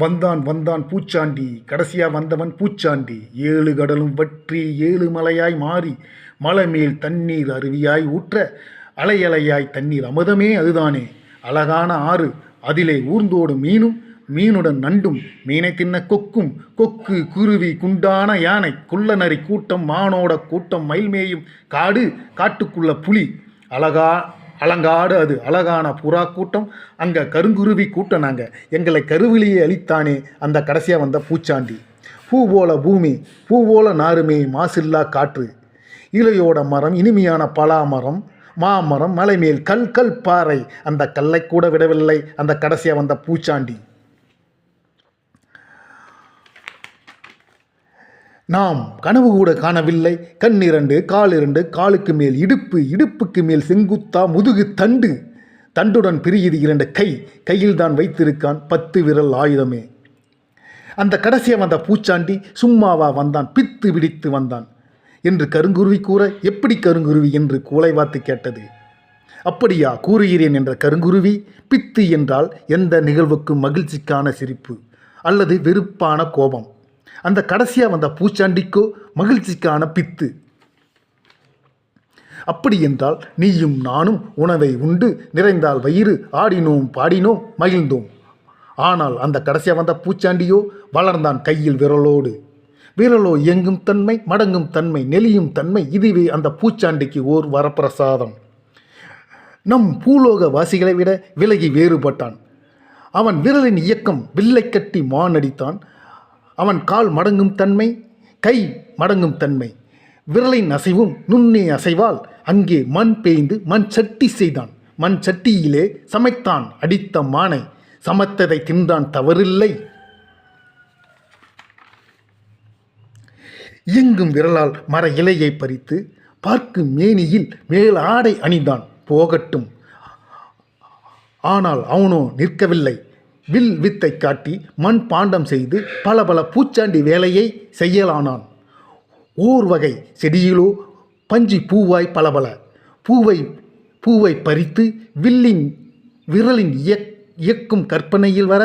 வந்தான் வந்தான் பூச்சாண்டி. கடைசியா வந்தவன் பூச்சாண்டி. ஏழு கடலும் வற்றி ஏழு மலையாய் மாறி மலை மேல் தண்ணீர் அருவியாய் ஊற்ற அலையலையாய் தண்ணீர் அமுதமே அதுதானே. அழகான ஆறு அதிலே ஊர்ந்தோடும் மீனும் மீனுடன் நண்டும் மீனை தின்ன கொக்கும் கொக்கு குருவி குண்டான யானை குள்ளநரி கூட்டம் மானோட கூட்டம் மயில்மேயும் காடு காட்டுக்குள்ள புலி. அழகா அலங்காடு அது. அழகான புறா கூட்டம் அங்கே கருங்குருவி கூட்டம் நாங்கள் எங்களை கருவிலேயே அழித்தானே அந்த கடைசியாக வந்த பூச்சாண்டி. பூ போல பூமி பூ போல நாருமே மாசில்லா காற்று. இலையோட மரம் இனிமையான பலா மரம் மாமரம் மலைமேல் கல் கல் பாறை. அந்த கல்லை கூட விடவில்லை அந்த கடைசியாக வந்த பூச்சாண்டி. நாம் கனவு கூட காணவில்லை. கண் இரண்டு கால் இரண்டு காலுக்கு மேல் இடுப்பு இடுப்புக்கு மேல் செங்குத்தா முதுகு தண்டு. தண்டுடன் பிரியுது இரண்டு கை. கையில்தான் வைத்திருக்கான் பத்து விரல் ஆயுதமே. அந்த கடைசியை வந்த பூச்சாண்டி சும்மாவா வந்தான் பித்து பிடித்து வந்தான். என்று கருங்குருவி கூற எப்படி கருங்குருவி? என்று கூலை வாத்து கேட்டது. அப்படியா கூறுகிறேன் என்ற கருங்குருவி பித்து என்றால் எந்த நிகழ்வுக்கும் மகிழ்ச்சிக்கான சிரிப்பு அல்லது வெறுப்பான கோபம். அந்த கடைசியாக வந்த பூச்சாண்டிக்கோ மகிழ்ச்சிக்கான பித்து. அப்படி என்றால் நீயும் நானும் உணவை உண்டு நிறைந்தால் வயிறு ஆடினோம் பாடினோம் மகிழ்ந்தோம். ஆனால் அந்த கடைசியாக வந்த பூச்சாண்டியோ வளர்ந்தான் கையில் விரலோடு. விரலோ இயங்கும் தன்மை மடங்கும் தன்மை நெளியும் தன்மை இதுவே அந்த பூச்சாண்டிக்கு ஓர் வரப்பிரசாதம். நம் பூலோக வாசிகளை விட விலகி வேறுபட்டான். அவன் விரலின் இயக்கம் வில்லை கட்டி மானடித்தான் அவன் கால் மடங்கும் தன்மை கை மடங்கும் தன்மை. விரலின் அசைவும் நுண்ணே அசைவால் அங்கே மண் பேய்ந்து மண் சட்டி செய்தான். மண் சட்டியிலே சமைத்தான் அடித்த மானை. சமத்ததை தின்றான் தவறில்லை. இயங்கும் விரலால் மர இலையை பறித்து பார்க்கும் மேனியில் மேல் ஆடை அணிந்தான். போகட்டும். ஆனால் அவனோ நிற்கவில்லை. வில் வித்தை காட்டி மண் பாண்டம் செய்து பல பல பூச்சாண்டி வேலையை செய்யலானான். ஓர் வகை செடியிலோ பஞ்சி பூவாய் பலபல பூவை பூவை பறித்து வில்லின் விரலின் இயக் இயக்கும் கற்பனையில் வர